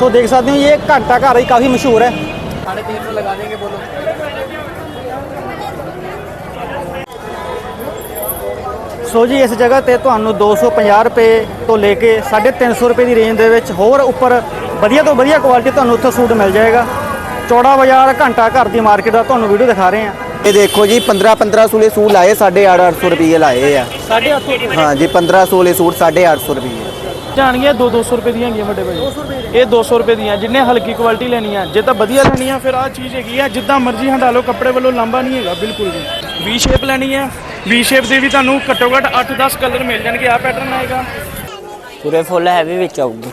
ਸੋ ਦੇਖ ਸਕਦੇ ਹੋ ਇਹ ਘੰਟਾ ਘਰ ਹੀ ਕਾਫੀ ਮਸ਼ਹੂਰ ਹੈ साढ़े तीन सौ लगा देंगे बोलो ਸੋ ਜੀ ਇਸ ਜਗ੍ਹਾ ਤੇ ਤੁਹਾਨੂੰ 250 ਰੁਪਏ ਤੋਂ ਲੈ ਕੇ 350 ਰੁਪਏ ਦੀ ਰੇਂਜ ਦੇ ਵਿੱਚ ਹੋਰ ਉੱਪਰ ਵਧੀਆ ਤੋਂ ਵਧੀਆ ਕੁਆਲਿਟੀ ਤੁਹਾਨੂੰ ਉੱਥੇ ਸੂਟ ਮਿਲ ਜਾਏਗਾ ਚੌੜਾ ਬਾਜ਼ਾਰ ਘੰਟਾ ਘਰ ਦੀ ਮਾਰਕੀਟ ਦਾ ਤੁਹਾਨੂੰ ਵੀਡੀਓ ਦਿਖਾ ਰਹੇ ਹਾਂ ਇਹ ਦੇਖੋ ਜੀ 15 15 ਸੂਲੇ ਸੂਟ ਲਾਏ 850 ਰੁਪਏ ਲਾਏ ਆ 850 ਹਾਂ ਜੀ 15 ਸੂਲੇ ਸੂਟ 850 ਰੁਪਏ ਜਾਣਗੀਆਂ 2-200 ਰੁਪਏ ਦੀਆਂ ਹੈਗੀਆਂ ਵੱਡੇ ਭਾਜੀ ਇਹ 200 ਰੁਪਏ ਦੀਆਂ, ਜਿੰਨੇ ਹਲਕੀ ਕੁਆਲਿਟੀ ਲੈਣੀ ਆ ਜੇ ਤਾਂ ਵਧੀਆ ਲੈਣੀ ਆ ਫਿਰ ਆ ਚੀਜ਼ ਹੈਗੀ ਆ, ਜਿੱਦਾਂ ਮਰਜ਼ੀ ਹੰਡਾ ਲਓ, ਕੱਪੜੇ ਵੱਲੋਂ ਲੰਬਾ ਨਹੀਂ ਹੈਗਾ, ਬਿਲਕੁਲ ਵੀ। ਵੀ ਸ਼ੇਪ ਲੈਣੀ ਆ ਵੀ ਸ਼ੇਪ ਦੇ ਵੀ ਤੁਹਾਨੂੰ ਘੱਟੋ ਘੱਟ 8-10 ਕਲਰ ਮਿਲ ਜਾਣਗੇ ਆ ਪੈਟਰਨ ਆਏਗਾ ਪੂਰੇ ਫੁੱਲ ਹੈਵੀ ਵਿੱਚ ਆਊਗੀ।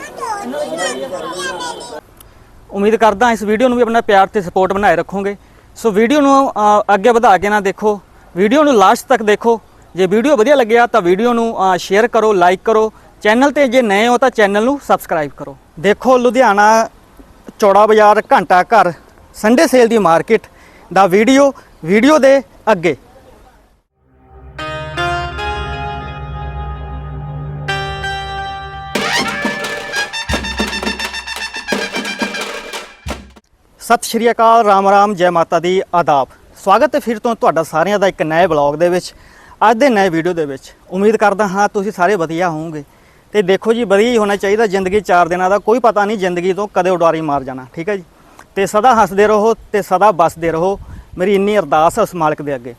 ਉਮੀਦ ਕਰਦਾ ਇਸ ਵੀਡੀਓ ਨੂੰ ਵੀ ਆਪਣਾ ਪਿਆਰ ਤੇ ਸਪੋਰਟ ਬਣਾਏ ਰੱਖੋਗੇ। ਸੋ ਵੀਡੀਓ ਨੂੰ ਅੱਗੇ ਵਧਾ ਕੇ ਨਾ ਦੇਖੋ। ਵੀਡੀਓ ਨੂੰ ਲਾਸਟ ਤੱਕ ਦੇਖੋ। ਜੇ ਵੀਡੀਓ ਵਧੀਆ ਲੱਗਿਆ ਤਾਂ ਵੀਡੀਓ ਨੂੰ ਸ਼ੇਅਰ ਕਰੋ ਲਾਈਕ ਕਰੋ। ਚੈਨਲ ਤੇ ਜੇ ਨਏ ਹੋ ਤਾਂ ਚੈਨਲ ਨੂੰ ਸਬਸਕ੍ਰਾਈਬ ਕਰੋ। ਦੇਖੋ ਲੁਧਿਆਣਾ ਚੌੜਾ ਬਾਜ਼ਾਰ ਘੰਟਾ ਘਰ ਸੰਡੇ ਸੇਲ ਦੀ ਮਾਰਕੀਟ ਦਾ ਵੀਡੀਓ ਵੀਡੀਓ ਦੇ ਅੱਗੇ। ਸਤਿ ਸ਼੍ਰੀ ਅਕਾਲ, ਰਾਮ ਰਾਮ, ਜੈ ਮਾਤਾ ਦੀ ਆਦਾਬ। ਸਵਾਗਤ ਹੈ ਫਿਰ ਤੋਂ ਤੁਹਾਡਾ ਸਾਰਿਆਂ ਦਾ ਇੱਕ ਨਵੇਂ ਬਲੌਗ ਦੇ ਵਿੱਚ, ਅੱਜ ਦੇ ਨਵੇਂ ਵੀਡੀਓ ਦੇ ਵਿੱਚ। ਉਮੀਦ ਕਰਦਾ ਹਾਂ ਤੁਸੀਂ ਸਾਰੇ ਵਧੀਆ ਹੋਵੋਗੇ। ਤੇ ਦੇਖੋ ਜੀ, ਵਧੀਆ ਹੀ ਹੋਣਾ ਚਾਹੀਦਾ ਜ਼ਿੰਦਗੀ ਚਾਰ ਦਿਨਾਂ ਦਾ। ਕੋਈ ਪਤਾ ਨਹੀਂ ਜ਼ਿੰਦਗੀ ਤੋਂ ਕਦੇ ਉਡਾਰੀ ਮਾਰ ਜਾਣਾ, ਠੀਕ ਹੈ ਜੀ? ਤੇ ਸਦਾ ਹੱਸਦੇ ਰਹੋ ਤੇ ਸਦਾ ਬਸਦੇ ਰਹੋ। ਮੇਰੀ ਇੰਨੀ ਅਰਦਾਸ ਹੈ ਉਸ ਮਾਲਕ ਦੇ ਅੱਗੇ।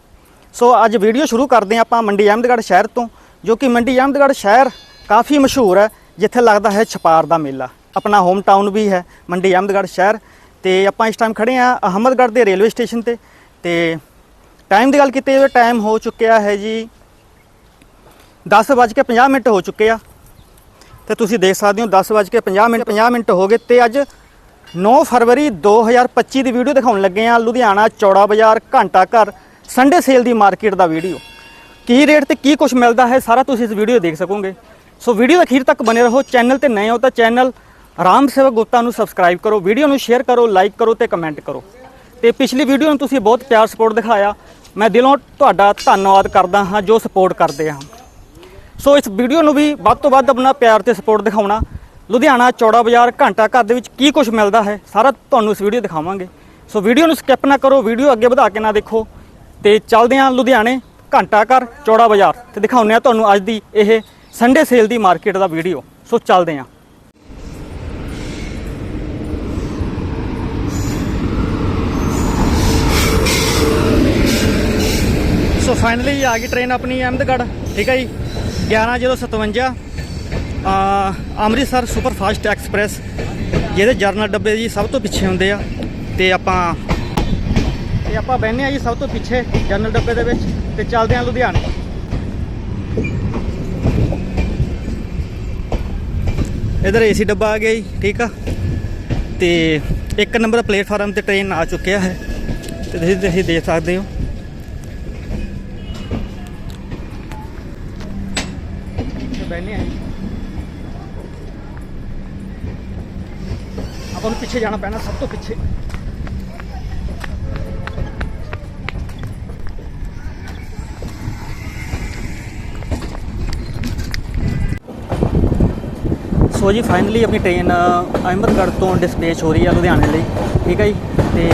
ਸੋ ਅੱਜ ਵੀਡੀਓ ਸ਼ੁਰੂ ਕਰਦੇ ਹਾਂ ਆਪਾਂ ਮੰਡੀ ਅਹਿਮਦਗੜ੍ਹ ਸ਼ਹਿਰ ਤੋਂ, ਜੋ ਕਿ ਮੰਡੀ ਅਹਿਮਦਗੜ੍ਹ ਸ਼ਹਿਰ ਕਾਫੀ ਮਸ਼ਹੂਰ ਹੈ, ਜਿੱਥੇ ਲੱਗਦਾ ਹੈ ਛਪਾਰ ਦਾ ਮੇਲਾ। ਆਪਣਾ ਹੋਮ ਟਾਊਨ ਵੀ ਹੈ ਮੰਡੀ ਅਹਿਮਦਗੜ੍ਹ ਸ਼ਹਿਰ। ਤੇ ਆਪਾਂ ਇਸ ਟਾਈਮ ਖੜੇ ਆ ਅਹਿਮਦਗੜ੍ਹ ਦੇ ਰੇਲਵੇ ਸਟੇਸ਼ਨ ਤੇ। ਤੇ ਟਾਈਮ ਦੀ ਗੱਲ ਕੀਤੀ ਜਾਵੇ ਟਾਈਮ ਹੋ ਚੁੱਕਿਆ ਹੈ ਜੀ 10:50 ਮਿੰਟ ਹੋ ਚੁੱਕੇ ਆ। ਤੇ ਤੁਸੀਂ ਦੇਖ ਸਕਦੇ ਹੋ 10:50 ਮਿੰਟ 50 ਮਿੰਟ ਹੋ ਗਏ ਤੇ ਅੱਜ 9 ਫਰਵਰੀ 2025 ਦੀ ਵੀਡੀਓ ਦਿਖਾਉਣ ਲੱਗੇ ਆ ਲੁਧਿਆਣਾ ਚੌੜਾ ਬਾਜ਼ਾਰ, ਘੰਟਾ ਘਰ ਸੰਡੇ ਸੇਲ ਦੀ ਮਾਰਕੀਟ ਦਾ ਵੀਡੀਓ ਕੀ ਰੇਟ ਤੇ ਕੀ ਕੁਝ ਮਿਲਦਾ ਹੈ, ਸਾਰਾ ਤੁਸੀਂ ਇਸ ਵੀਡੀਓ ਦੇਖ ਸਕੋਗੇ। ਸੋ ਵੀਡੀਓ ਦੇ ਅਖੀਰ ਤੱਕ ਬਨੇ ਰਹੋ ਚੈਨਲ ਤੇ ਨਏ ਹੋ ਤਾਂ ਚੈਨਲ ਰਾਮ ਸੇਵਕ ਗੁਪਤਾ ਨੂੰ ਸਬਸਕ੍ਰਾਈਬ ਕਰੋ ਵੀਡੀਓ ਨੂੰ ਸ਼ੇਅਰ ਕਰੋ ਲਾਈਕ ਕਰੋ ਤੇ ਕਮੈਂਟ ਕਰੋ। ਤੇ ਪਿਛਲੀ ਵੀਡੀਓ ਨੂੰ ਤੁਸੀਂ ਬਹੁਤ ਪਿਆਰ ਸਪੋਰਟ ਦਿਖਾਇਆ। ਮੈਂ ਦਿਲੋਂ ਤੁਹਾਡਾ ਧੰਨਵਾਦ ਕਰਦਾ ਹਾਂ, ਜੋ ਸਪੋਰਟ ਕਰਦੇ ਹਾਂ। ਸੋ ਇਸ ਵੀਡੀਓ ਨੂੰ ਵੀ ਵੱਧ ਤੋਂ ਵੱਧ ਆਪਣਾ ਪਿਆਰ ਤੇ ਸਪੋਰਟ ਦਿਖਾਉਣਾ। ਲੁਧਿਆਣਾ ਚੌੜਾ ਬਾਜ਼ਾਰ ਘੰਟਾ ਘਰ ਦੇ ਵਿੱਚ ਕੀ ਕੁਝ ਮਿਲਦਾ ਹੈ, ਸਾਰਾ ਤੁਹਾਨੂੰ ਇਸ ਵੀਡੀਓ ਦਿਖਾਵਾਂਗੇ। ਸੋ ਵੀਡੀਓ ਨੂੰ ਸਕਿਪ ਨਾ ਕਰੋ, ਵੀਡੀਓ ਅੱਗੇ ਵਧਾ ਕੇ ਨਾ ਦੇਖੋ। ਤੇ ਚੱਲਦੇ ਹਾਂ ਲੁਧਿਆਣੇ ਘੰਟਾ ਘਰ ਚੌੜਾ ਬਾਜ਼ਾਰ ਤੇ ਦਿਖਾਉਂਦੇ ਹਾਂ ਤੁਹਾਨੂੰ ਅੱਜ ਦੀ ਇਹ ਸੰਡੇ ਸੇਲ ਦੀ ਮਾਰਕੀਟ ਦਾ ਵੀਡੀਓ। ਸੋ ਚੱਲਦੇ ਹਾਂ। ਸੋ ਫਾਈਨਲੀ ਆ ਗਈ ਟ੍ਰੇਨ ਆਪਣੀ ਅਹਿਮਦਗੜ੍ਹ, ਠੀਕ ਹੈ ਜੀ? 11:57 ਆ ਅੰਮ੍ਰਿਤਸਰ ਸੁਪਰਫਾਸਟ ਐਕਸਪ੍ਰੈਸ, ਜਿਹਦੇ ਜਰਨਲ ਡੱਬੇ ਜੀ ਸਭ ਤੋਂ ਪਿੱਛੇ ਹੁੰਦੇ ਆ, ਤੇ ਆਪਾਂ ਤੇ ਆਪਾਂ ਬਹਿੰਦੇ ਆ ਜੀ ਸਭ ਤੋਂ ਪਿੱਛੇ ਜਰਨਲ ਡੱਬੇ ਦੇ ਵਿੱਚ, ਤੇ ਚੱਲਦੇ ਆ ਲੁਧਿਆਣੇ। ਇਧਰ ਏਸੀ ਡੱਬਾ ਆ ਗਿਆ ਜੀ, ਠੀਕ ਆ? ਤੇ ਇੱਕ ਨੰਬਰ ਪਲੇਟਫਾਰਮ ਤੇ ਟ੍ਰੇਨ ਆ ਚੁੱਕਿਆ ਹੈ, ਤੇ ਤੁਸੀਂ ਤੁਸੀਂ ਦੇਖ ਸਕਦੇ ਹੋ। ਤੇ ਆ। ਆਪਾਂ ਨੂੰ ਪਿੱਛੇ ਜਾਣਾ ਪੈਣਾ, ਸਭ ਤੋਂ ਪਿੱਛੇ। ਸੋ ਜੀ ਫਾਈਨਲੀ ਆਪਣੀ ਟ੍ਰੇਨ ਅਹਿਮਦਗੜ੍ਹ ਤੋਂ ਡਿਸਪੇਚ ਹੋ ਰਹੀ ਹੈ ਲੁਧਿਆਣੇ ਲਈ। ਠੀਕ ਹੈ ਜੀ? ਤੇ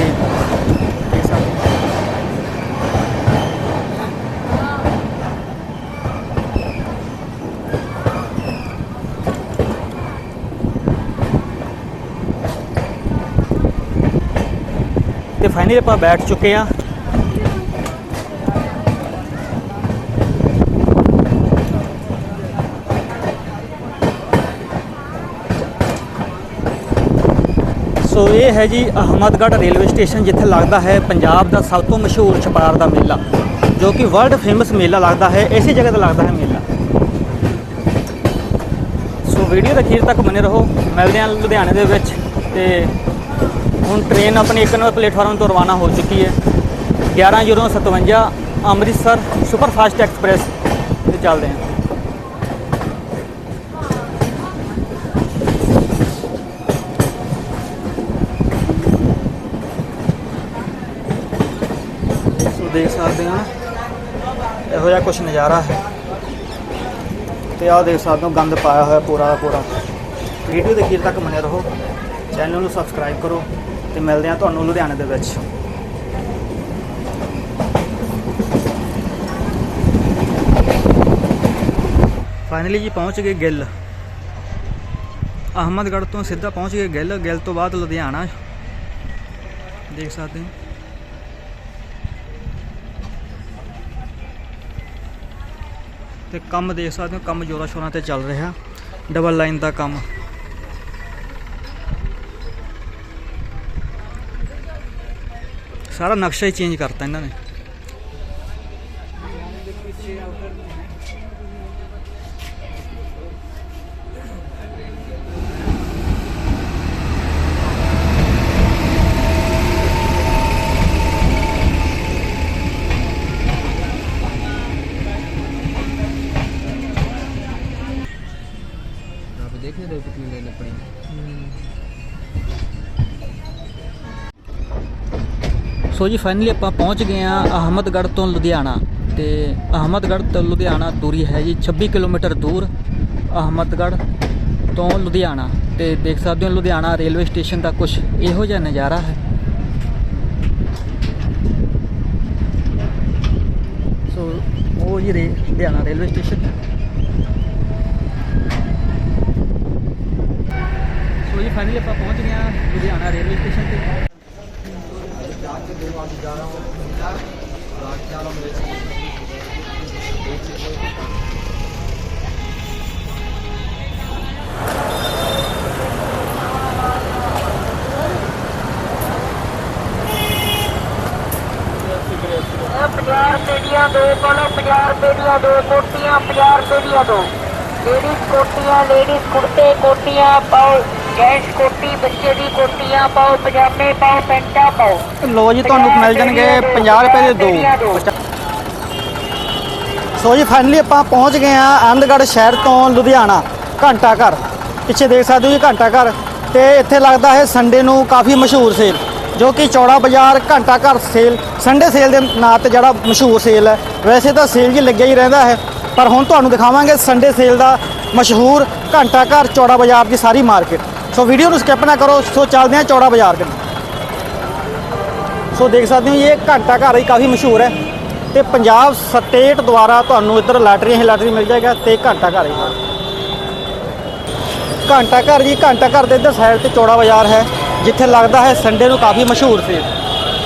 ਦੇਖ ਸਕਦੇ ਹੋ। ਤੇ ਫਾਈਨਲੀ ਆਪਾਂ ਬੈਠ ਚੁੱਕੇ ਆ। ਸੋ ਇਹ ਹੈ ਜੀ ਅਹਮਦਗੜ੍ਹ ਰੇਲਵੇ ਸਟੇਸ਼ਨ, ਜਿੱਥੇ ਲੱਗਦਾ ਹੈ ਪੰਜਾਬ ਦਾ ਸਭ ਤੋਂ ਮਸ਼ਹੂਰ ਛਪਾਰ ਦਾ ਮੇਲਾ, ਜੋ ਕਿ ਵਰਲਡ ਫੇਮਸ ਮੇਲਾ ਲੱਗਦਾ ਹੈ, ਇਸੇ ਜਗ੍ਹਾ ਤੇ ਲੱਗਦਾ ਹੈ ਮੇਲਾ। ਸੋ ਵੀਡੀਓ ਦੇ ਅਖੀਰ ਤੱਕ ਬਨੇ ਰਹੋ। ਮਿਲਦੇ ਹਾਂ ਲੁਧਿਆਣੇ ਦੇ ਵਿੱਚ ਤੇ ਹੁਣ ਟ੍ਰੇਨ ਆਪਣੀ ਇੱਕ ਨੰਬਰ ਪਲੇਟਫਾਰਮ ਤੋਂ ਰਵਾਨਾ ਹੋ ਚੁੱਕੀ ਹੈ। 11:57 ਅੰਮ੍ਰਿਤਸਰ ਸੁਪਰਫਾਸਟ ਐਕਸਪ੍ਰੈਸ ਤੇ ਚੱਲਦੇ ਹਾਂ। ਸੋ ਦੇਖ ਸਕਦੇ ਹਾਂ, ਇਹੋ ਜਿਹਾ ਕੁਝ ਨਜ਼ਾਰਾ ਹੈ। ਤੇ ਆਹ ਦੇਖ ਸਕਦੇ ਹੋ, ਗੰਦ ਪਾਇਆ ਹੋਇਆ ਪੂਰਾ ਦਾ ਪੂਰਾ। ਵੀਡੀਓ ਦੇ ਅਖੀਰ ਤੱਕ ਬਣੇ ਰਹੋ, ਚੈਨਲ ਨੂੰ ਸਬਸਕ੍ਰਾਈਬ ਕਰੋ। ਤੇ ਮਿਲਦੇ ਹਾਂ ਤੁਹਾਨੂੰ ਲੁਧਿਆਣੇ ਦੇ ਵਿੱਚ। ਫਾਈਨਲੀ ਜੀ ਪਹੁੰਚ ਗਏ ਗਿੱਲ। ਅਹਮਦਗੜ੍ਹ ਤੋਂ ਸਿੱਧਾ ਪਹੁੰਚ ਗਏ ਗਿੱਲ। ਗਿੱਲ ਤੋਂ ਬਾਅਦ ਲੁਧਿਆਣਾ। ਦੇਖ ਸਕਦੇ ਹੋ। ਤੇ ਕੰਮ ਦੇਖ ਸਕਦੇ ਹੋ, ਕੰਮ ਜੋਰਾਂ ਸ਼ੋਰਾਂ ਤੇ ਚੱਲ ਰਿਹਾ। ਡਬਲ ਲਾਈਨ ਦਾ ਕੰਮ। ਸਾਰਾ ਨਕਸ਼ਾ ਹੀ ਚੇਂਜ ਕਰਤਾ ਇਹਨਾਂ ਨੇ। ਸੋ ਜੀ ਫਾਈਨਲੀ ਆਪਾਂ ਪਹੁੰਚ ਗਏ ਆ ਅਹਮਦਗੜ੍ਹ ਤੋਂ ਲੁਧਿਆਣਾ ਤੇ ਅਹਮਦਗੜ੍ਹ ਤੋਂ ਲੁਧਿਆਣਾ ਦੂਰੀ ਹੈ ਜੀ 26 ਕਿਲੋਮੀਟਰ ਦੂਰ ਅਹਮਦਗੜ੍ਹ ਤੋਂ ਲੁਧਿਆਣਾ ਤੇ ਦੇਖ ਸਕਦੇ ਹੋ ਲੁਧਿਆਣਾ ਰੇਲਵੇ ਸਟੇਸ਼ਨ ਦਾ ਕੁਝ ਇਹੋ ਜਿਹਾ ਨਜ਼ਾਰਾ ਹੈ। ਸੋ ਉਹ ਜੀ ਰੇ ਲੁਧਿਆਣਾ ਰੇਲਵੇ ਸਟੇਸ਼ਨ। ਸੋ ਜੀ ਫਾਈਨਲੀ ਆਪਾਂ ਪਹੁੰਚ ਗਏ ਆ ਲੁਧਿਆਣਾ ਰੇਲਵੇ ਸਟੇਸ਼ਨ ਤੇ। ਪੰਜਾਹ ਰੁਪਏ ਦੀਆਂ ਦੋ ਕੋਲੋਂ 50 ਰੁਪਏ ਦੀਆਂ ਦੋ ਕੋਟੀਆਂ 50 ਰੁਪਏ ਦੀਆਂ ਦੋ। ਲੇਡੀਜ਼ ਕੋਟੀਆਂ ਲੇਡੀਜ਼ ਕੁੜਤੇ ਕੋਟੀਆਂ ਪਾਓ। ਜੈਂਟਸ ਕੋਟੀ ਬੱਚੇ ਦੀ ਕੋਟੀਆਂ ਪਾਓ ਪਜਾਮੇ ਪਾਓ ਪੈਂਟਾਂ ਪਾਓ। ਲੋ ਜੀ ਤੁਹਾਨੂੰ ਮਿਲ ਜਾਣਗੇ 50 ਰੁਪਏ ਦੇ ਦੋ। ਸੋ ਜੀ ਫਾਈਨਲੀ ਆਪਾਂ ਪਹੁੰਚ ਗਏ ਆ ਆਨੰਦਗੜ੍ਹ ਸ਼ਹਿਰ ਤੋਂ ਲੁਧਿਆਣਾ ਘੰਟਾ ਘਰ। ਪਿੱਛੇ ਦੇਖ ਸਕਦੇ ਹੋ ਜੀ ਘੰਟਾ ਘਰ। ਤੇ ਇੱਥੇ ਲੱਗਦਾ ਹੈ ਸੰਡੇ ਨੂੰ ਕਾਫੀ ਮਸ਼ਹੂਰ ਸੇਲ ਜੋ ਕਿ ਚੌੜਾ ਬਾਜ਼ਾਰ ਘੰਟਾ ਘਰ ਸੇਲ ਸੰਡੇ ਸੇਲ ਦੇ ਨਾਂ ਤੇ ਜਿਹੜਾ ਮਸ਼ਹੂਰ ਸੇਲ ਹੈ ਵੈਸੇ ਤਾਂ ਸੇਲ ਜੀ ਲੱਗਿਆ ਹੀ ਰਹਿੰਦਾ ਹੈ ਪਰ ਹੁਣ ਤੁਹਾਨੂੰ ਦਿਖਾਵਾਂਗੇ ਸੰਡੇ ਸੇਲ ਦਾ ਮਸ਼ਹੂਰ ਘੰਟਾ ਘਰ ਚੌੜਾ ਬਾਜ਼ਾਰ ਦੀ ਸਾਰੀ ਮਾਰਕੀਟ। ਸੋ ਵੀਡੀਓ ਨੂੰ ਸਕਿਪ ਨਾ ਕਰੋ। ਸੋ ਚੱਲਦੇ ਹਾਂ ਚੌੜਾ ਬਾਜ਼ਾਰ ਦੇ ਸੋ ਦੇਖ ਸਕਦੇ ਹੋ, ਇਹ ਘੰਟਾ ਘਰ ਹੀ ਕਾਫੀ ਮਸ਼ਹੂਰ ਹੈ। ਤੇ ਪੰਜਾਬ ਸਟੇਟ ਦੁਆਰਾ ਤੁਹਾਨੂੰ ਇੱਧਰ ਲਾਟਰੀ ਹੀ ਲਾਟਰੀ ਮਿਲ ਜਾਏਗਾ ਤੇ ਘੰਟਾ ਘਰ ਹੀ। ਘੰਟਾ ਘਰ ਜੀ, ਘੰਟਾ ਘਰ ਦੇ ਇੱਧਰ ਸਾਈਡ ਤੇ ਚੌੜਾ ਬਾਜ਼ਾਰ ਹੈ, ਜਿੱਥੇ ਲੱਗਦਾ ਹੈ ਸੰਡੇ ਨੂੰ ਕਾਫੀ ਮਸ਼ਹੂਰ ਸੀ।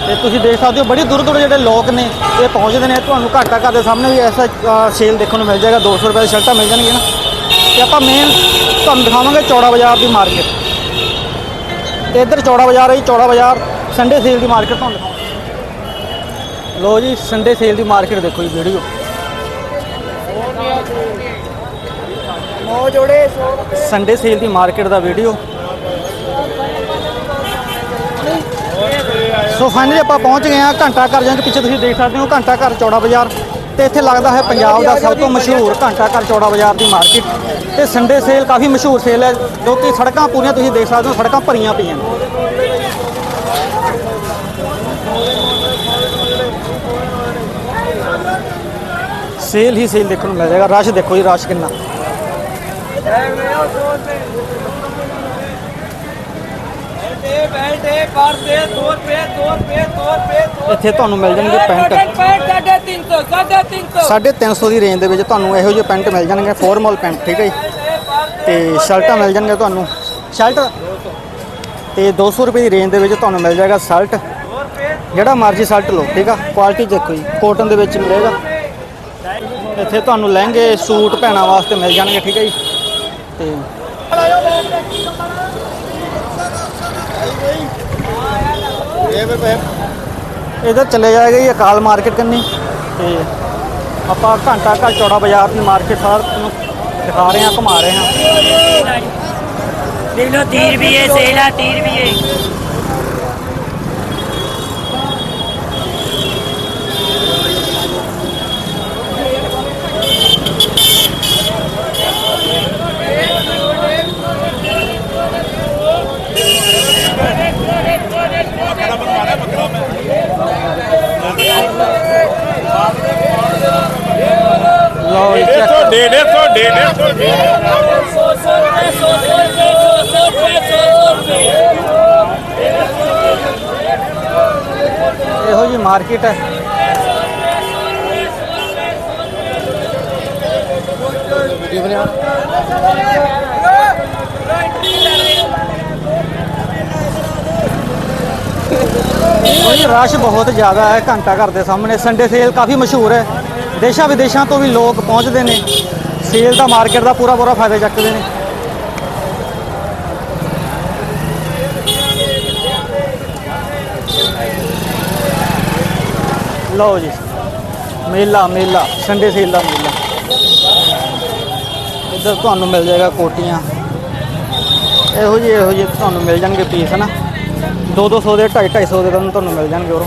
ਤੇ ਤੁਸੀਂ ਦੇਖ ਸਕਦੇ ਹੋ, ਬੜੀ ਦੂਰ ਦੂਰ ਜਿਹੜੇ ਲੋਕ ਨੇ, ਇਹ ਪਹੁੰਚਦੇ ਨੇ, ਤੁਹਾਨੂੰ ਘੰਟਾ ਘਰ ਦੇ ਸਾਹਮਣੇ ਵੀ ਐਸਾ ਸੇਲ ਦੇਖਣ ਨੂੰ ਮਿਲ ਜਾਏਗਾ। 200 ਰੁਪਏ ਦੀ ਸ਼ਰਟਾਂ ਮਿਲ ਜਾਣਗੀਆਂ। ਨਾ ਤੇ ਆਪਾਂ ਮੇਨ ਤੁਹਾਨੂੰ ਦਿਖਾਵਾਂਗੇ ਚੌੜਾ ਬਾਜ਼ਾਰ ਦੀ ਮਾਰਕੀਟ ਤੇ ਇੱਧਰ ਚੌੜਾ ਬਾਜ਼ਾਰ ਹੈ ਜੀ, ਚੌੜਾ ਬਾਜ਼ਾਰ ਸੰਡੇ ਸੇਲ ਦੀ ਮਾਰਕੀਟ ਤੁਹਾਨੂੰ ਦਿਖਾਉਂਦੇ। ਲੋ ਜੀ ਸੰਡੇ ਸੇਲ ਦੀ ਮਾਰਕੀਟ ਦੇਖੋ ਜੀ ਵੀਡੀਓ ਨੌ ਜੋੜੇ ਸੰਡੇ ਸੇਲ ਦੀ ਮਾਰਕੀਟ ਦਾ ਵੀਡੀਓ ਸੋ ਫਾਈਨਲੀ ਆਪਾਂ ਪਹੁੰਚ ਗਏ ਹਾਂ, ਘੰਟਾ ਘਰ ਜਾਂ ਪਿੱਛੇ ਤੁਸੀਂ ਦੇਖ ਸਕਦੇ ਹੋ, ਘੰਟਾ ਘਰ, ਚੌੜਾ ਬਾਜ਼ਾਰ। ਤੇ ਇੱਥੇ ਲੱਗਦਾ ਹੈ ਪੰਜਾਬ ਦਾ ਸਭ ਤੋਂ ਮਸ਼ਹੂਰ ਘੰਟਾ ਘਰ ਚੌੜਾ ਬਾਜ਼ਾਰ ਦੀ ਮਾਰਕੀਟ। ਤੇ ਸੰਡੇ ਸੇਲ ਕਾਫੀ ਮਸ਼ਹੂਰ ਸੇਲ ਹੈ, ਜੋ ਕਿ ਸੜਕਾਂ ਪੂਰੀਆਂ ਤੁਸੀਂ ਦੇਖ ਸਕਦੇ ਹੋ, ਸੜਕਾਂ ਭਰੀਆਂ ਪਈਆਂ ਸੇਲ ਹੀ ਸੇਲ ਦੇਖਣ ਨੂੰ ਮਿਲ ਜਾਏਗਾ। ਰਸ਼ ਦੇਖੋ ਜੀ ਰਸ਼ ਕਿੰਨਾ। ਇੱਥੇ ਤੁਹਾਨੂੰ ਮਿਲ ਜਾਣਗੇ ਪੈਂਟ। ਸਾਢੇ 300 ਦੀ ਰੇਂਜ ਦੇ ਵਿੱਚ ਤੁਹਾਨੂੰ ਇਹੋ ਜਿਹੇ ਪੈਂਟ ਮਿਲ ਜਾਣਗੇ ਫਾਰਮਲ ਪੈਂਟ, ਠੀਕ ਹੈ ਜੀ? ਤੇ ਸ਼ਰਟਾਂ ਮਿਲ ਜਾਣਗੀਆਂ ਤੁਹਾਨੂੰ। ਸ਼ਰਟ ਤੇ 200 ਰੁਪਏ ਦੀ ਰੇਂਜ ਦੇ ਵਿੱਚ ਤੁਹਾਨੂੰ ਮਿਲ ਜਾਏਗਾ ਸ਼ਰਟ। ਜਿਹੜਾ ਮਰਜ਼ੀ ਸ਼ਰਟ ਲਓ, ਠੀਕ ਆ? ਕੁਆਲਿਟੀ ਦੇਖੋ ਜੀ ਕੋਟਨ ਦੇ ਵਿੱਚ ਮਿਲੇਗਾ। ਇੱਥੇ ਤੁਹਾਨੂੰ ਲਹਿੰਗੇ, ਸੂਟ ਪਹਿਣਾ ਵਾਸਤੇ ਮਿਲ ਜਾਣਗੇ, ਠੀਕ ਹੈ ਜੀ? ਤੇ ਇਧਰ ਚਲੇ ਜਾਏਗਾ ਜੀ ਅਕਾਲ ਮਾਰਕੀਟ ਕੰਨੀ। ਤੇ ਆਪਾਂ ਘੰਟਾ ਘਰ ਚੌੜਾ ਬਾਜ਼ਾਰ ਦੀ ਮਾਰਕੀਟ ਸਾਰ ਦਿਖਾ ਰਹੇ ਹਾਂ, ਘੁਮਾ ਰਹੇ ਹਾਂ। ਕਿਲੋ 30 ਰੁਪਏ ਸੇਲਾ 30 ਰੁਪਏ ਲਓ ਜੀ check ਕਰੋ। ਡੇਢ ਸੌ ਡੇਢ ਸੌ ਸੌ ਸੌ ਰੁਪਏ ਸੌ ਸੌ ਰੁਪਏ ਸੌ ਸੌ ਰੁਪਏ ਸੌ ਸੌ ਰੁਪਏ ਇਹੋ ਜੀ ਮਾਰਕੀਟ ਹੈ ਜੀ ਰਸ਼ ਬਹੁਤ ਜ਼ਿਆਦਾ ਹੈ ਘੰਟਾ ਘਰ ਦੇ ਸਾਹਮਣੇ। ਸੰਡੇ ਸੇਲ ਕਾਫੀ ਮਸ਼ਹੂਰ ਹੈ। ਦੇਸ਼ਾਂ ਵਿਦੇਸ਼ਾਂ ਤੋਂ ਵੀ ਲੋਕ ਪਹੁੰਚਦੇ ਨੇ। ਸੇਲ ਦਾ ਮਾਰਕੀਟ ਦਾ ਪੂਰਾ ਪੂਰਾ ਫਾਇਦਾ ਚੱਕਦੇ ਨੇ। ਲਓ ਜੀ। ਮੇਲਾ ਮੇਲਾ। ਸੰਡੇ ਸੇਲ ਦਾ ਮੇਲਾ। ਇੱਧਰ ਤੁਹਾਨੂੰ ਮਿਲ ਜਾਏਗਾ ਕੋਟੀਆਂ। ਇਹੋ ਜਿਹੇ ਇਹੋ ਜਿਹੇ ਤੁਹਾਨੂੰ ਮਿਲ ਜਾਣਗੇ ਪੀਸ ਨਾ 2-200 ਦੇ 250 ਦੇ ਤੁਹਾਨੂੰ ਤੁਹਾਨੂੰ ਮਿਲ ਜਾਣਗੇ ਉਰੋਂ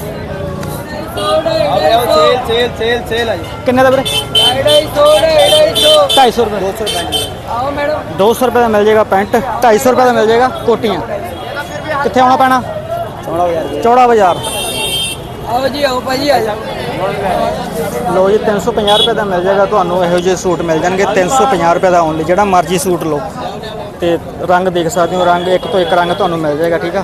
ਸੇਲ ਸੇਲ ਸੇਲ ਸੇਲ ਆ ਜੀ ਕਿੰਨੇ ਦਾ ਵੀਰੇ? 250 ਰੁਪਏ 200 ਰੁਪਏ। ਆਓ ਮੈਡਮ 200 ਰੁਪਏ ਦਾ ਮਿਲ ਜਾਏਗਾ ਪੈਂਟ 250 ਰੁਪਏ ਦਾ ਮਿਲ ਜਾਏਗਾ ਕੋਟੀਆਂ। ਕਿੱਥੇ ਆਉਣਾ ਪੈਣਾ? ਸੋਹਣਾ ਯਾਰ ਚੌੜਾ ਬਾਜ਼ਾਰ। ਆਓ ਜੀ ਆਓ ਭਾਜੀ ਆ ਜਾ ਲੋ ਜੀ 350 ਰੁਪਏ ਦਾ ਮਿਲ ਜਾਏਗਾ ਤੁਹਾਨੂੰ, ਇਹੋ ਜਿਹੇ ਸੂਟ ਮਿਲ ਜਾਣਗੇ 350 ਰੁਪਏ ਦਾ ਓਨਲੀ ਜਿਹੜਾ ਮਰਜ਼ੀ ਸੂਟ ਲਓ। ਤੇ ਰੰਗ ਦੇਖ ਸਕਦੇ ਹੋ, ਰੰਗ ਇੱਕ ਤੋਂ ਇੱਕ ਰੰਗ ਤੁਹਾਨੂੰ ਮਿਲ ਜਾਏਗਾ, ਠੀਕ ਆ?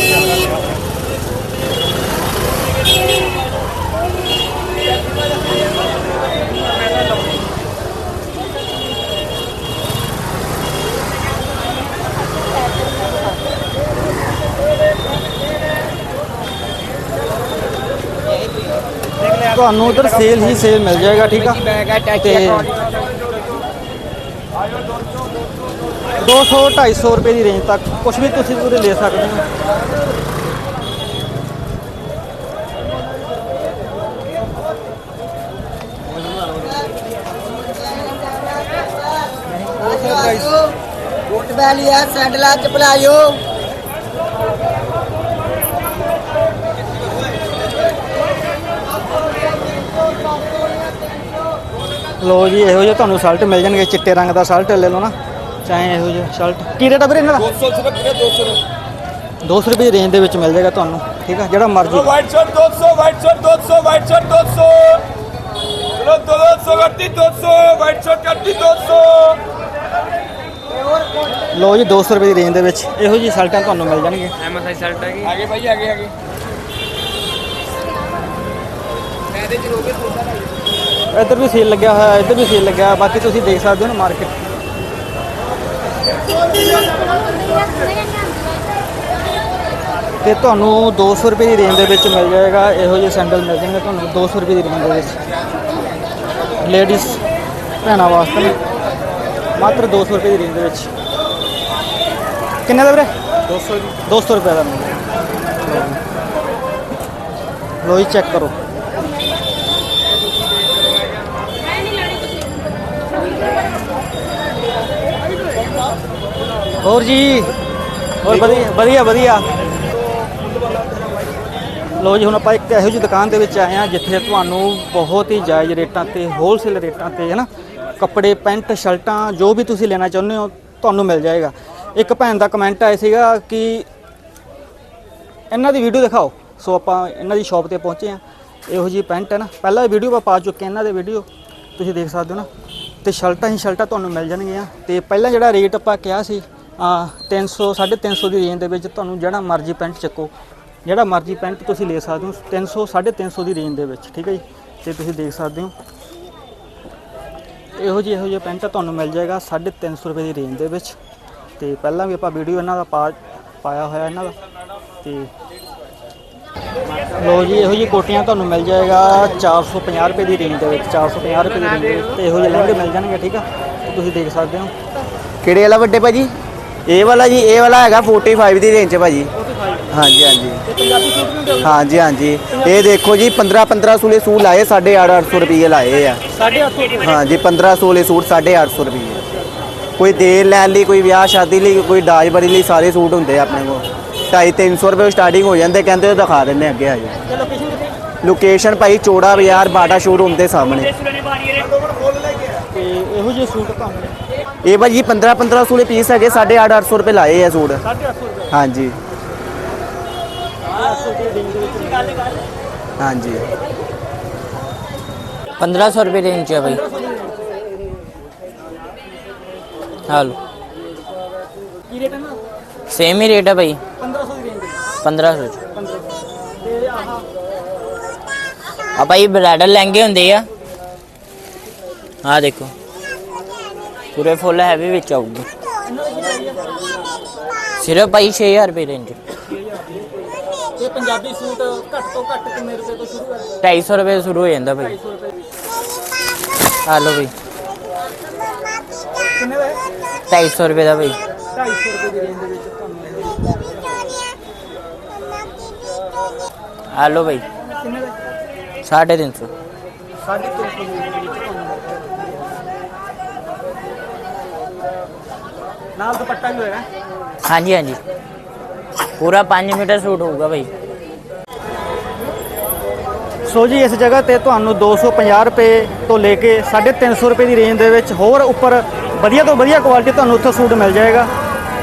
ਤੁਹਾਨੂੰ ਉਧਰ ਸੇਲ ਹੀ ਸੇਲ ਮਿਲ ਜਾਏਗਾ, ਠੀਕ ਆ? ਤੇ 200 250 ਰੁਪਏ ਦੀ ਰੇਂਜ ਤੱਕ। ਕੁਝ ਵੀ ਤੁਸੀਂ ਪੂਰੇ ਲੈ ਸਕਦੇ ਹੋ। ਕੋਟ ਵਾਲੀ ਆ, ਸੈਂਡਲਾਂ ਚ ਪਲਾਇਓ। ਲੋ ਜੀ ਇਹੋ ਜਿਹਾ ਤੁਹਾਨੂੰ ਸ਼ਰਟ ਮਿਲ ਜਾਣਗੇ ਚਿੱਟੇ ਰੰਗ ਦਾ ਸ਼ਰਟ ਲੈ ਲਓ ਨਾ। ਚਾਹੇ ਇਹੋ ਜਿਹਾ ਸ਼ਰਟ ਕੀ ਰੇਟ ਆ ਵੀਰੇ ਇਹਨਾਂ ਦਾ? 200 200 ਰੁਪਏ ਦੀ ਰੇਂਜ ਦੇ ਵਿੱਚ ਮਿਲ ਜਾਏਗਾ ਤੁਹਾਨੂੰ ਠੀਕ ਆ? ਜਿਹੜਾ ਮਰਜ਼ੀ। ਲੋ ਜੀ 200 ਰੁਪਏ ਦੀ ਰੇਂਜ ਦੇ ਵਿੱਚ ਇਹੋ ਜੀ ਸ਼ਰਟਾਂ ਤੁਹਾਨੂੰ ਮਿਲ ਜਾਣਗੀਆਂ ਐਮ ਐਸ ਆਈ ਸ਼ਰਟ ਹੈਗੀ ਆਗੇ ਭਾਈ ਆਗੇ ਆਗੇ ਮੈਂ ਤੇ ਜਰੂਰ ਕੇ ਸੋਚਦਾ ਇੱਧਰ ਵੀ ਸੇਲ ਲੱਗਿਆ ਹੋਇਆ ਇੱਧਰ ਵੀ ਸੇਲ ਲੱਗਿਆ। ਬਾਕੀ ਤੁਸੀਂ ਦੇਖ ਸਕਦੇ ਹੋ ਨਾ ਮਾਰਕੀਟ ਤੇ ਤੁਹਾਨੂੰ 200 ਰੁਪਏ ਦੀ ਰੇਂਜ ਦੇ ਵਿੱਚ ਮਿਲ ਜਾਏਗਾ ਇਹੋ ਜਿਹੇ ਸੈਂਡਲ ਮਿਲ ਜਾਣਗੇ ਤੁਹਾਨੂੰ 200 ਰੁਪਏ ਦੀ ਰੇਂਜ ਦੇ ਵਿੱਚ। ਲੇਡੀਜ਼ ਭੈਣਾਂ ਵਾਸਤੇ ਮਾਤਰ 200 ਰੁਪਏ ਦੀ ਰੇਂਜ ਦੇ ਵਿੱਚ। ਕਿੰਨੇ ਦਾ ਵੀਰੇ? 200 200 ਰੁਪਏ ਦਾ ਮਿਲ ਜਾਏਗਾ ਲੋ ਜੀ ਚੈੱਕ ਕਰੋ। ਹੋਰ ਜੀ। ਹੋਰ ਵਧੀਆ ਵਧੀਆ ਵਧੀਆ। ਲੋ ਜੀ ਹੁਣ ਆਪਾਂ ਇੱਕ ਇਹੋ ਜਿਹੀ ਦੁਕਾਨ ਦੇ ਵਿੱਚ ਆਏ ਆ ਜਿੱਥੇ ਤੁਹਾਨੂੰ ਬਹੁਤ ਹੀ ਜਾਇਜ਼ ਰੇਟਾਂ ਤੇ ਹੋਲਸੇਲ ਰੇਟਾਂ ਤੇ ਹੈ ਨਾ ਕੱਪੜੇ ਪੈਂਟ ਸ਼ਰਟਾਂ ਜੋ ਵੀ ਤੁਸੀਂ ਲੈਣਾ ਚਾਹੁੰਦੇ ਹੋ ਤੁਹਾਨੂੰ ਮਿਲ ਜਾਏਗਾ। ਇੱਕ ਭੈਣ ਦਾ ਕਮੈਂਟ ਆਇਆ ਸੀਗਾ ਕਿ ਇਹਨਾਂ ਦੀ ਵੀਡੀਓ ਦਿਖਾਓ। ਸੋ ਆਪਾਂ ਇਹਨਾਂ ਦੀ ਸ਼ਾਪ ਤੇ ਪਹੁੰਚੇ ਆ ਇਹੋ ਜੀ ਪੈਂਟ ਹੈ ਨਾ। ਪਹਿਲਾਂ ਵੀਡੀਓ ਆਪਾਂ ਪਾ ਚੁੱਕੇ ਇਹਨਾਂ ਦੇ ਵੀਡੀਓ ਤੁਸੀਂ ਦੇਖ ਸਕਦੇ ਹੋ ਨਾ। ਤੇ ਸ਼ਰਟਾਂ ਹੀ ਸ਼ਰਟਾਂ ਤੁਹਾਨੂੰ ਮਿਲ ਜਾਣਗੀਆਂ। ਤੇ ਪਹਿਲਾਂ ਜਿਹੜਾ ਰੇਟ ਆਪਾਂ ਕਿਹਾ ਸੀ 300 350 ਦੀ ਰੇਂਜ ਦੇ ਵਿੱਚ ਤੁਹਾਨੂੰ ਜਿਹੜਾ ਮਰਜ਼ੀ ਪੈਂਟ ਚੱਕੋ। ਜਿਹੜਾ ਮਰਜ਼ੀ ਪੈਂਟ ਤੁਸੀਂ ਲੈ ਸਕਦੇ ਹੋ 300 350 ਦੀ ਰੇਂਜ ਦੇ ਵਿੱਚ, ਠੀਕ ਹੈ ਜੀ? ਤੇ ਤੁਸੀਂ ਦੇਖ ਸਕਦੇ ਹੋ। ਇਹੋ ਜਿਹੇ ਇਹੋ ਜਿਹੇ ਪੈਂਟ ਤੁਹਾਨੂੰ ਮਿਲ ਜਾਏਗਾ 350 ਰੁਪਏ ਦੀ ਰੇਂਜ ਦੇ ਵਿੱਚ। ਤੇ ਪਹਿਲਾਂ ਵੀ ਆਪਾਂ ਵੀਡੀਓ ਇਹਨਾਂ ਦਾ ਪਾ, ਪਾਇਆ ਹੋਇਆ ਇਹਨਾਂ ਦਾ। ਤੇ ਲੋ ਜੀ, ਇਹੋ ਜਿਹੀ ਕੋਟੀਆਂ ਤੁਹਾਨੂੰ ਮਿਲ ਜਾਏਗਾ 450 ਰੁਪਏ ਦੀ ਰੇਂਜ ਦੇ ਵਿੱਚ 450 ਰੁਪਏ ਦੀ ਰੇਂਜ ਦੇ ਤੇ ਇਹੋ ਜਿਹੇ ਲਹਿੰਗੇ ਮਿਲ ਜਾਣਗੇ, ਠੀਕ ਆ? ਤੇ ਤੁਸੀਂ ਦੇਖ ਸਕਦੇ ਹੋ। ਕਿਹੜੇ ਵਾਲਾ ਵੱਡੇ ਭਾਜੀ? ਇਹ ਵਾਲਾ ਜੀ ਇਹ ਵਾਲਾ ਹੈਗਾ 45 ਦੀ ਰੇਂਜ 'ਚ ਭਾਜੀ ਹਾਂਜੀ ਹਾਂਜੀ। ਹਾਂਜੀ ਹਾਂਜੀ। ਇਹ ਦੇਖੋ ਜੀ 15 15 ਸੂਲੇ ਸੂਟ ਲਾਏ 850 ਰੁਪਏ ਲਾਏ ਆ। 850 ਹਾਂਜੀ 15 ਸੂਲੇ ਸੂਟ 850 ਰੁਪਏ ਕੋਈ ਦੇਰ ਲੈਣ ਲਈ ਕੋਈ ਵਿਆਹ ਸ਼ਾਦੀ ਲਈ ਕੋਈ ਦਾਜ ਬਰੀ ਲਈ ਸਾਰੇ ਸੂਟ ਹੁੰਦੇ ਆ ਆਪਣੇ ਕੋਲ। 250 300 ਰੁਪਏ ਸਟਾਰਟਿੰਗ ਹੋ ਜਾਂਦੇ ਕਹਿੰਦੇ ਦਿਖਾ ਦਿੰਦੇ ਅੱਗੇ ਆ ਜੀ ਲੋਕੇਸ਼ਨ ਭਾਈ ਚੋੜਾ ਬਾਜ਼ਾਰ ਬਾਟਾ ਸ਼ੋਰੂਮ ਦੇ ਸਾਹਮਣੇ। ਤੇ ਇਹੋ ਜਿਹੇ ਸੂਟ ਤੁਹਾਨੂੰ ਇਹ ਭਾਜੀ 15 1500 ਦੇ ਪੀਸ ਹੈਗੇ 850 800 ਰੁਪਏ ਲਾਏ ਆ ਸੂਟ। 850 ਰੁਪਏ? ਹਾਂਜੀ। ਹਾਂਜੀ। 1500 ਰੁਪਏ ਰੇਂਜ ਚ ਹੈ ਭਾਈ ਹਾਲੋ ਕੀ ਰੇਟ ਹੈ ਨਾ? ਸੇਮ ਹੀ ਰੇਟ ਹੈ ਭਾਈ 1500 ਦੀ ਰੇਂਜ 1500 ਚ। 1500 ਤੇ ਆਹ ਆ ਭਾਈ ਬ੍ਰਾਈਡਲ ਲਹਿੰਗੇ ਹੁੰਦੇ ਆ। ਆ ਦੇਖੋ। ਪੂਰੇ ਫੁੱਲ ਹੈਵੀ ਵਿੱਚ ਆਊਗੀ। ਸਿਰਫ ਭਾਈ 6000 ਰੁਪਏ ਰੇਂਜ ਤੇ ਪੰਜਾਬੀ ਸੂਟ ਘੱਟ ਤੋਂ ਘੱਟ ਕਿੰਨੇ ਰੁਪਏ ਤੋਂ ਸ਼ੁਰੂ ਹੈ 250 ਰੁਪਏ ਤੋਂ ਸ਼ੁਰੂ ਹੋ ਜਾਂਦਾ ਭਾਈ ਆ ਲਓ ਭਾਈ ਕਿੰਨੇ ਦਾ ਹੈ? 250 ਰੁਪਏ ਦਾ ਭਾਈ 250 ਰੁਪਏ ਦੀ ਰੇਂਜ ਦੇ ਵਿੱਚ ਤੁਹਾਨੂੰ ਆ ਲਓ ਭਾਈ ਕਿੰਨੇ ਦਾ 350 ਸਾਢੇ 300 ਦੀ ਰੇਂਜ ਦੇ ਵਿੱਚ ਤੁਹਾਨੂੰ ਨਾਲ ਦੁਪੱਟਾ ਵੀ ਹੋਏਗਾ ਹਾਂਜੀ ਹਾਂਜੀ ਪੂਰਾ 5 ਮੀਟਰ ਸੂਟ ਹੋਊਗਾ ਭਾਈ ਸੋ ਜੀ ਇਸ ਜਗ੍ਹਾ ਤੇ ਤੁਹਾਨੂੰ 250 ਰੁਪਏ ਤੋਂ ਲੈ ਕੇ 350 ਰੁਪਏ ਦੀ ਰੇਂਜ ਦੇ ਵਿੱਚ ਹੋਰ ਉੱਪਰ ਵਧੀਆ ਤੋਂ ਵਧੀਆ ਕੁਆਲਿਟੀ ਤੁਹਾਨੂੰ ਉੱਥੇ ਸੂਟ ਮਿਲ ਜਾਏਗਾ।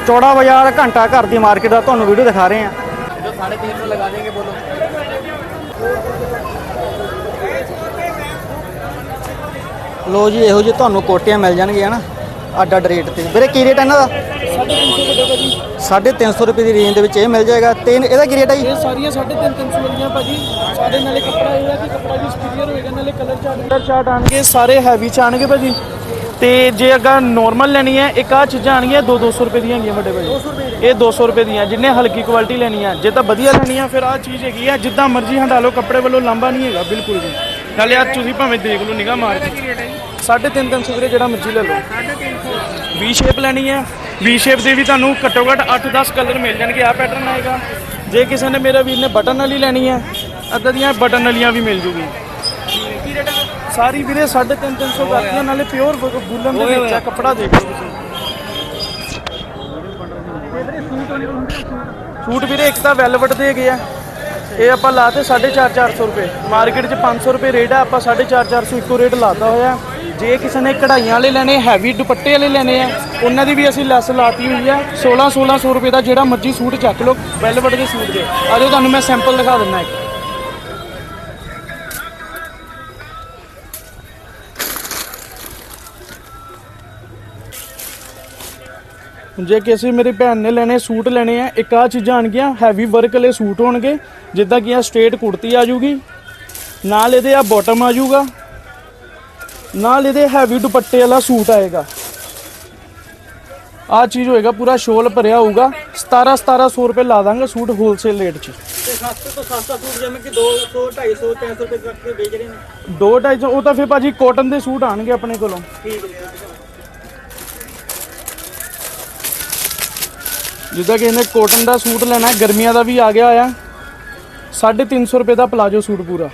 ਚੌੜਾ ਬਾਜ਼ਾਰ ਘੰਟਾ ਘਰ ਦੀ ਮਾਰਕੀਟ ਦਾ ਤੁਹਾਨੂੰ ਵੀਡੀਓ ਦਿਖਾ ਰਹੇ ਹਾਂ। ਲੋ ਜੀ ਇਹੋ ਜਿਹੇ ਤੁਹਾਨੂੰ ਕੋਟੀਆਂ ਮਿਲ ਜਾਣਗੀਆਂ ਨਾ। ਅੱਡ ਅੱਡ ਰੇਟ ਤੇ। ਵੀਰੇ ਕੀ ਰੇਟ ਹੈ ਇਹਨਾਂ ਦਾ? 350 ਰੁਪਏ ਦੀ ਰੇਂਜ ਦੇ ਵਿੱਚ ਇਹ ਮਿਲ ਜਾਏਗਾ। ਤੇ ਇਹਦਾ ਕੀ ਰੇਟ ਹੈ ਜੀ? ਇਹ ਸਾਰੀਆਂ 350 300 ਵਾਲੀਆਂ ਭਾਜੀ। ਸਾਡੇ ਨਾਲੇ ਕੱਪੜਾ ਇਹ ਹੈ ਕਿ ਕੱਪੜਾ ਵੀ ਸੁਪੀਰੀਅਰ ਹੋਏਗਾ ਨਾਲੇ ਕਲਰ ਚਾਰਟ ਕਲਰ ਚਾਰਟ ਆਣਗੇ ਸਾਰੇ ਹੈਵੀ ਚ ਆਣਗੇ ਭਾਜੀ। ਤੇ ਜੇ ਅਗਰ ਨਾਰਮਲ ਲੈਣੀ ਹੈ ਇੱਕ ਆ ਚੀਜ਼ਾਂ ਆਣਗੀਆਂ 2 200 ਰੁਪਏ ਦੀਆਂ ਹੈਗੀਆਂ ਵੱਡੇ ਭਾਜੀ। ਇਹ 200 ਰੁਪਏ ਦੀਆਂ ਜਿੰਨੇ ਹਲਕੀ ਕੁਆਲਿਟੀ ਲੈਣੀ ਹੈ ਜੇ ਤਾਂ ਵਧੀਆ ਲੈਣੀ ਹੈ ਫਿਰ ਆ ਚੀਜ਼ ਹੈਗੀ ਹੈ ਜਿੱਦਾਂ ਮਰਜ਼ੀ ਹੰਡਾ ਲਓ ਕੱਪੜੇ ਵੱਲੋਂ ਲਾਂਬਾ ਨਹੀਂ ਹੈਗਾ ਬਿਲਕੁਲ ਵੀ। ਨਾਲੇ ਆ ਤੁਸੀਂ ਭਾਵੇਂ ਦੇਖ ਲਓ ਨਿਗਾਹ ਮਾਰ ਕੇ। ਸਾਢੇ ਤਿੰਨ ਤਿੰਨ ਸੌ ਵੀਰੇ ਜਿਹੜਾ ਮਰਜ਼ੀ ਲੈ ਲਓ। ਵੀ ਸ਼ੇਪ ਲੈਣੀ ਹੈ। ਵੀ ਸ਼ੇਪ ਦੇ ਵੀ ਤੁਹਾਨੂੰ ਘੱਟੋ ਘੱਟ 8-10 ਕਲਰ ਮਿਲ ਜਾਣਗੇ ਆ ਪੈਟਰਨ ਆਏਗਾ। ਜੇ ਕਿਸੇ ਨੇ ਮੇਰੇ ਵੀਰ ਨੇ ਬਟਨ ਵਾਲੀ ਲੈਣੀ ਹੈ ਅੱਦਾਂ ਦੀਆਂ ਬਟਨ ਵਾਲੀਆਂ ਵੀ ਮਿਲ ਜੂਗੀ। ਸਾਰੀ ਵੀਰੇ 3.5 300 ਕਰਦੀਆਂ ਨਾਲੇ ਪਿਓਰ ਬੁਲਨ ਦੇ ਵਿੱਚ ਆ ਕੱਪੜਾ ਦੇਖ ਲਓ ਤੁਸੀਂ। ਸੂਟ ਵੀਰੇ ਇੱਕ ਤਾਂ ਵੈਲਵਟ ਦੇ ਗਏ ਆ। ਇਹ ਆਪਾਂ ਲਾਤੇ 4.5 400 ਰੁਪਏ। ਮਾਰਕੀਟ 'ਚ 500 ਰੁਪਏ ਰੇਟ ਆ ਆਪਾਂ 4.5 400 ਇੱਕੋ ਰੇਟ ਲਾਤਾ ਹੋਇਆ। ਜੇ ਕਿਸੇ ਨੇ ਕਢਾਈਆਂ ਵਾਲੇ ਲੈਣੇ ਹੈਵੀ ਦੁਪੱਟੇ ਵਾਲੇ ਲੈਣੇ ਆ, ਉਹਨਾਂ ਦੀ ਵੀ ਅਸੀਂ ਲੈਸ ਲਾਤੀ ਹੋਈ ਆ। 16 1600 ਰੁਪਏ ਦਾ ਜਿਹੜਾ ਮਰਜ਼ੀ ਸੂਟ ਚੱਕ ਲਓ ਵੈਲਵਟ ਦੇ ਸੂਟ ਦੇ। ਆਜੋ ਤੁਹਾਨੂੰ ਮੈਂ ਸੈਂਪਲ ਦਿਖਾ ਦਿੰਦਾ ਇੱਕ। ਜੇ ਕਿਸੇ ਮੇਰੀ ਭੈਣ ਨੇ ਲੈਣੇ, ਸੂਟ ਲੈਣੇ ਆ, ਇੱਕ ਆ ਚੀਜ਼ਾਂ ਆਣਗੀਆਂ ਹੈਵੀ ਵਰਕ ਵਾਲੇ ਸੂਟ ਹੋਣਗੇ, ਜਿੱਦਾਂ ਕਿ ਆ ਸਟ੍ਰੇਟ ਕੁੜਤੀ ਆ ਜੂਗੀ ਨਾਲ ਇਹਦੇ ਆ ਬਾਟਮ ਆ ਜੂਗਾ ਨਾਲ ਇਹਦੇ ਹੈਵੀ ਦੁਪੱਟੇ ਵਾਲਾ ਸੂਟ ਆਏਗਾ। ਆ ਚੀਜ਼ ਹੋਏਗਾ ਪੂਰਾ ਸ਼ੋਲ ਭਰਿਆ ਹੋਊਗਾ। 17 1700 ਰੁਪਏ ਲਾ ਦਾਂਗੇ ਸੂਟ ਹੋਲਸੇਲ ਰੇਟ 'ਚ। ਤੇ ਸਸਤੇ ਤੋਂ ਸਸਤਾ ਸੂਟ ਜਿਵੇਂ ਕਿ 200 250 300 ਰੁਪਏ ਤੱਕ ਦੇ ਵੇਚ ਰਹੇ ਨੇ। ਦੋ ਢਾਈ ਸੌ ਉਹ ਤਾਂ ਫਿਰ ਭਾਜੀ ਕਾਟਨ ਦੇ ਸੂਟ ਆਣਗੇ ਆਪਣੇ ਕੋਲੋਂ। ਠੀਕ ਹੈ ਜਿੱਦਾਂ ਕਿ ਇਹਨੇ ਕਾਟਨ ਦਾ ਸੂਟ ਲੈਣਾ ਗਰਮੀਆਂ ਦਾ ਵੀ ਆ ਗਿਆ ਆ 350 ਰੁਪਏ ਦਾ ਪਲਾਜੋ ਸੂਟ ਪੂਰਾ।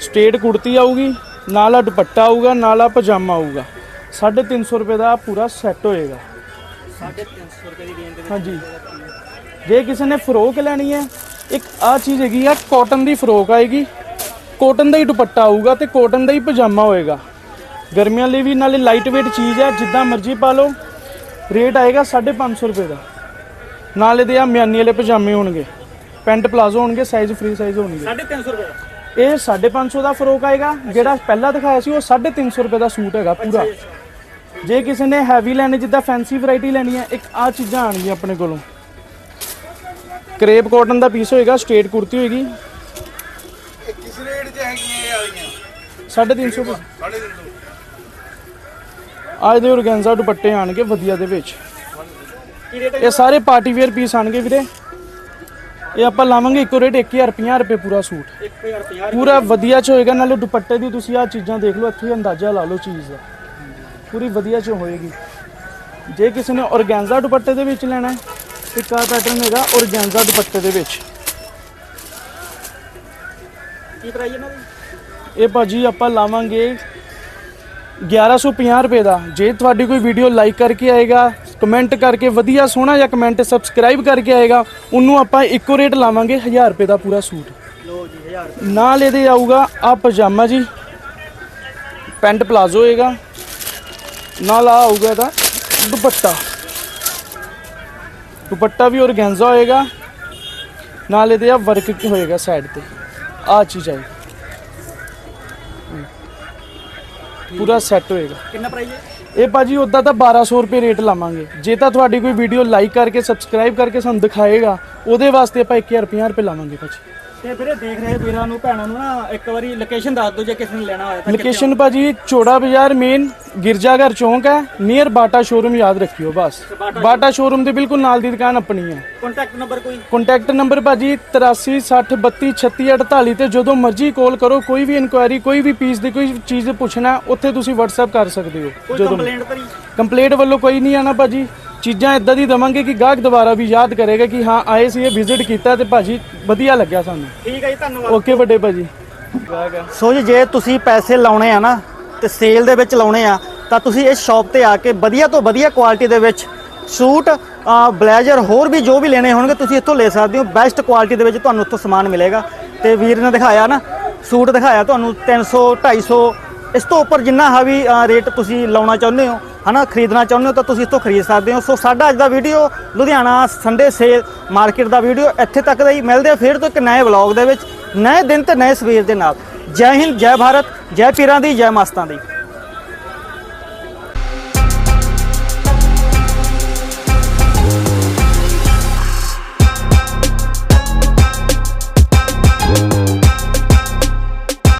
ਸਟੇਟ ਕੁੜਤੀ ਆਊਗੀ। ਨਾਲ ਆ ਦੁਪੱਟਾ ਆਊਗਾ ਨਾਲ ਆ ਪਜਾਮਾ ਆਊਗਾ। 350 ਰੁਪਏ ਦਾ ਪੂਰਾ ਸੈੱਟ ਹੋਏਗਾ। 350 ਰੁਪਏ ਦੀ ਰੇਂਜ ਦੇ ਹਾਂਜੀ। ਜੇ ਕਿਸੇ ਨੇ ਫਰੋਕ ਲੈਣੀ ਹੈ ਇੱਕ ਆ ਚੀਜ਼ ਹੈਗੀ ਆ ਕਾਟਨ ਦੀ ਫਰੋਕ ਆਏਗੀ। ਕਾਟਨ ਦਾ ਹੀ ਦੁਪੱਟਾ ਆਊਗਾ ਤੇ ਕਾਟਨ ਦਾ ਹੀ ਪਜਾਮਾ ਹੋਏਗਾ। ਗਰਮੀਆਂ ਲਈ ਵੀ ਨਾਲੇ ਲਾਈਟ weight ਚੀਜ਼ ਹੈ ਜਿੱਦਾਂ ਮਰਜ਼ੀ ਪਾ ਲਓ। ਰੇਟ ਆਏਗਾ 550 ਰੁਪਏ ਦਾ। ਨਾਲ ਇਹਦੇ ਆ ਮਿਆਨੀ ਵਾਲੇ ਪਜਾਮੇ ਹੋਣਗੇ। ਪੈਂਟ ਪਲਾਜ਼ੋ ਹੋਣਗੇ ਸਾਈਜ਼ ਫ੍ਰੀ ਸਾਈਜ਼ ਹੋਣਗੇ। 350 ਰੁਪਏ ਦਾ। ਇਹ 550 ਦਾ ਫਰੋਕ ਆਏਗਾ ਜਿਹੜਾ ਪਹਿਲਾਂ ਦਿਖਾਇਆ ਸੀ ਉਹ 350 ਰੁਪਏ ਦਾ ਸੂਟ ਹੈਗਾ ਪੂਰਾ। ਜੇ ਕਿਸੇ ਨੇ ਹੈਵੀ ਲੈਣੇ ਜਿੱਦਾਂ ਫੈਂਸੀ ਵੈਰਾਈਟੀ ਲੈਣੀ ਹੈ ਇੱਕ ਆ ਚੀਜ਼ਾਂ ਆਣਗੀਆਂ ਆਪਣੇ ਕੋਲੋਂ। ਕਰੇਪ ਕਾਟਨ ਦਾ ਪੀਸ ਹੋਏਗਾ ਸਟ੍ਰੇਟ ਕੁੜਤੀ ਹੋਏਗੀ। ਕਿਸ ਰੇਟ 'ਚ ਹੈਗੀਆਂ ਇਹ ਵਾਲੀਆਂ? 350 ਰੁਪਏ। ਅੱਜ ਦੇ ਔਰਗੈਂਜ਼ਾ ਦੁਪੱਟੇ ਆਣਗੇ ਵਧੀਆ ਦੇ ਵਿੱਚ। ਇਹ ਸਾਰੇ ਪਾਰਟੀ ਵੇਅਰ ਪੀਸ ਆਣਗੇ ਵੀਰੇ। ਇਹ ਆਪਾਂ ਲਾਵਾਂਗੇ ਇੱਕੋ ਰੇਟ 1050 ਰੁਪਏ ਪੂਰਾ ਸੂਟ। 1050 ਪੂਰਾ ਵਧੀਆ ਚ ਹੋਏਗਾ ਨਾਲੇ ਦੁਪੱਟੇ ਦੀ ਤੁਸੀਂ ਆ ਚੀਜ਼ਾਂ ਦੇਖ ਲਓ ਇੱਥੇ ਅੰਦਾਜ਼ਾ ਲਾ ਲਓ ਚੀਜ਼ ਦਾ। ਪੂਰੀ ਵਧੀਆ ਚ ਹੋਏਗੀ। ਜੇ ਕਿਸੇ ਨੇ ਔਰਗੈਂਜ਼ਾ ਦੁਪੱਟੇ ਦੇ ਵਿੱਚ ਲੈਣਾ ਹੈ ਇੱਕ ਆ ਪੈਟਰਨ ਹੈਗਾ ਔਰਗੈਂਜ਼ਾ ਦੁਪੱਟੇ ਦੇ ਵਿੱਚ। ਕੀ ਪ੍ਰਾਈਸ ਇਹਨਾਂ ਦੀ? ਇਹ ਭਾਜੀ ਆਪਾਂ ਲਾਵਾਂਗੇ 1150 ਰੁਪਏ ਦਾ। ਜੇ ਤੁਹਾਡੀ ਕੋਈ ਵੀਡੀਓ ਲਾਈਕ ਕਰਕੇ ਆਏਗਾ ਕਮੈਂਟ ਕਰਕੇ ਵਧੀਆ ਸੋਹਣਾ ਜਿਹਾ ਕਮੈਂਟ ਸਬਸਕ੍ਰਾਈਬ ਕਰਕੇ ਆਏਗਾ। ਉਹਨੂੰ ਆਪਾਂ ਇੱਕੋ ਰੇਟ ਲਾਵਾਂਗੇ 1000 ਰੁਪਏ ਦਾ ਪੂਰਾ ਸੂਟ। ਲੋ ਜੀ ਨਾਲ ਇਹਦੇ ਆਊਗਾ ਆ ਪਜਾਮਾ ਜੀ। ਪੈਂਟ ਪਲਾਜ਼ੋ ਹੋਏਗਾ। ਨਾਲ ਆ ਆਊਗਾ ਇਹਦਾ ਦੁਪੱਟਾ। ਦੁਪੱਟਾ ਵੀ ਔਰਗੈਂਜ਼ਾ ਹੋਏਗਾ। ਨਾਲ ਇਹਦੇ ਆ ਵਰਕ ਹੋਏਗਾ ਸਾਈਡ ਤੇ। ਆ ਚੀਜ਼ ਆਏਗੀ ਪੂਰਾ ਸੈੱਟ ਹੋਏਗਾ। ਕਿੰਨਾ ਪ੍ਰਾਈਸ ਹੈ? ਇਹ ਭਾਜੀ ਉਦਾਂ ਤਾਂ 1200 ਰੁਪਏ ਰੇਟ ਲਾਵਾਂਗੇ। ਜੇ ਤਾਂ ਤੁਹਾਡੀ ਕੋਈ ਵੀਡੀਓ ਲਾਈਕ ਕਰਕੇ ਸਬਸਕ੍ਰਾਈਬ ਕਰਕੇ ਸਾਨੂੰ ਦਿਖਾਏਗਾ, ਉਹਦੇ ਵਾਸਤੇ ਆਪਾਂ 1050 ਰੁਪਏ ਲਾਵਾਂਗੇ ਭਾਜੀ। ਤੇ ਵੀਰੇ ਦੇਖ ਰਹੇ ਵੀਰਾਂ ਨੂੰ ਭੈਣਾਂ ਨੂੰ ਨਾ ਇੱਕ ਵਾਰੀ ਲੋਕੇਸ਼ਨ ਦੱਸ ਦਿਓ ਜੇ ਕਿਸੇ ਨੇ ਲੈਣਾ ਹੋਇਆ ਤਾਂ ਕਿੱਥੇ ਲੋਕੇਸ਼ਨ ਭਾਜੀ ਚੋੜਾ ਬਾਜ਼ਾਰ ਮੇਨ ਗਿਰਜਾਘਰ ਚੌਂਕ ਹੈ ਨੀਅਰ ਬਾਟਾ ਸ਼ੋਰੂਮ ਯਾਦ ਰੱਖਿਓ ਬਸ। ਬਾਟਾ ਸ਼ੋਰੂਮ ਦੇ ਬਿਲਕੁਲ ਨਾਲ ਦੀ ਦੁਕਾਨ ਆਪਣੀ ਹੈ। ਕੰਟੈਕਟ ਨੰਬਰ ਕੋਈ? ਕੰਟੈਕਟ ਨੰਬਰ ਭਾਜੀ 8360323648 ਤੇ ਜਦੋਂ ਮਰਜ਼ੀ ਕਾਲ ਕਰੋ ਕੋਈ ਵੀ ਇਨਕੁਆਇਰੀ ਕੋਈ ਵੀ ਪੀਸ ਦੀ ਕੋਈ ਚੀਜ਼ ਪੁੱਛਣਾ ਉੱਥੇ ਤੁਸੀਂ WhatsApp ਕਰ ਸਕਦੇ ਹੋ ਕੋਈ ਕੰਪਲੇਂਟ ਤਾਂ ਨਹੀਂ ਕੰਪਲੀਟ ਵੱਲੋਂ ਕੋਈ ਨਹੀਂ ਆਣਾ ਭਾਜੀ। ਚੀਜ਼ਾਂ ਇਦਾਂ ਦੀ ਦਵਾਂਗੇ ਕਿ ਗਾਹਕ ਦੁਬਾਰਾ ਵੀ ਯਾਦ ਕਰੇਗਾ ਕਿ ਹਾਂ ਆਏ ਸੀ ਇਹ ਵਿਜ਼ਿਟ ਕੀਤਾ ਤੇ ਭਾਜੀ ਵਧੀਆ ਲੱਗਿਆ ਸਾਨੂੰ। ਠੀਕ ਹੈ ਜੀ ਧੰਨਵਾਦ। ਓਕੇ ਵੱਡੇ ਭਾਜੀ। ਸੋ ਜੀ ਜੇ ਤੁਸੀਂ ਪੈਸੇ ਲਾਉਣੇ ਆ ਨਾ ਤੇ ਸੇਲ ਦੇ ਵਿੱਚ ਲਾਉਣੇ ਆ ਤਾਂ ਤੁਸੀਂ ਇਸ ਸ਼ਾਪ ਤੇ ਆ ਕੇ ਵਧੀਆ ਤੋਂ ਵਧੀਆ ਕੁਆਲਿਟੀ ਦੇ ਵਿੱਚ ਸੂਟ ਬਲੇਜ਼ਰ ਹੋਰ ਵੀ ਜੋ ਵੀ ਲੈਣੇ ਹੋਣਗੇ ਤੁਸੀਂ ਇੱਥੋਂ ਲੈ ਸਕਦੇ ਹੋ। ਬੈਸਟ ਕੁਆਲਿਟੀ ਦੇ ਵਿੱਚ ਤੁਹਾਨੂੰ ਇੱਥੋਂ ਸਮਾਨ ਮਿਲੇਗਾ। ਤੇ ਵੀਰ ਨੇ ਦਿਖਾਇਆ ਨਾ ਸੂਟ ਦਿਖਾਇਆ ਤੁਹਾਨੂੰ 300 250 ਇਸ ਤੋਂ ਉੱਪਰ ਜਿੰਨਾ ਹਾਵੀ ਰੇਟ ਤੁਸੀਂ ਲਾਉਣਾ ਚਾਹੁੰਦੇ ਹੋ ਹਨਾ, ਖਰੀਦਣਾ ਚਾਹੁੰਦੇ ਹੋ ਤਾਂ ਤੁਸੀਂ ਇੱਥੋਂ ਖਰੀਦ ਸਕਦੇ ਹੋ। ਸੋ ਸਾਡਾ ਅੱਜ ਦਾ video Ludhiana Sunday sale market ਦਾ ਵੀਡੀਓ ਇੱਥੇ ਤੱਕ ਦਾ ਹੀ। ਮਿਲਦੇ ਆ ਫਿਰ ਤੋਂ ਇੱਕ ਨਵੇਂ ਵਲੌਗ ਦੇ ਵਿੱਚ। ਨਵੇਂ ਦਿਨ ਤੇ ਨਵੇਂ ਸਵੇਰ ਦੇ ਨਾਲ। ਜੈ ਹਿੰਦ, ਜੈ ਭਾਰਤ, ਜੈ ਪੀਰਾਂ ਦੀ, ਜੈ ਮਸਤਾਂ ਦੀ।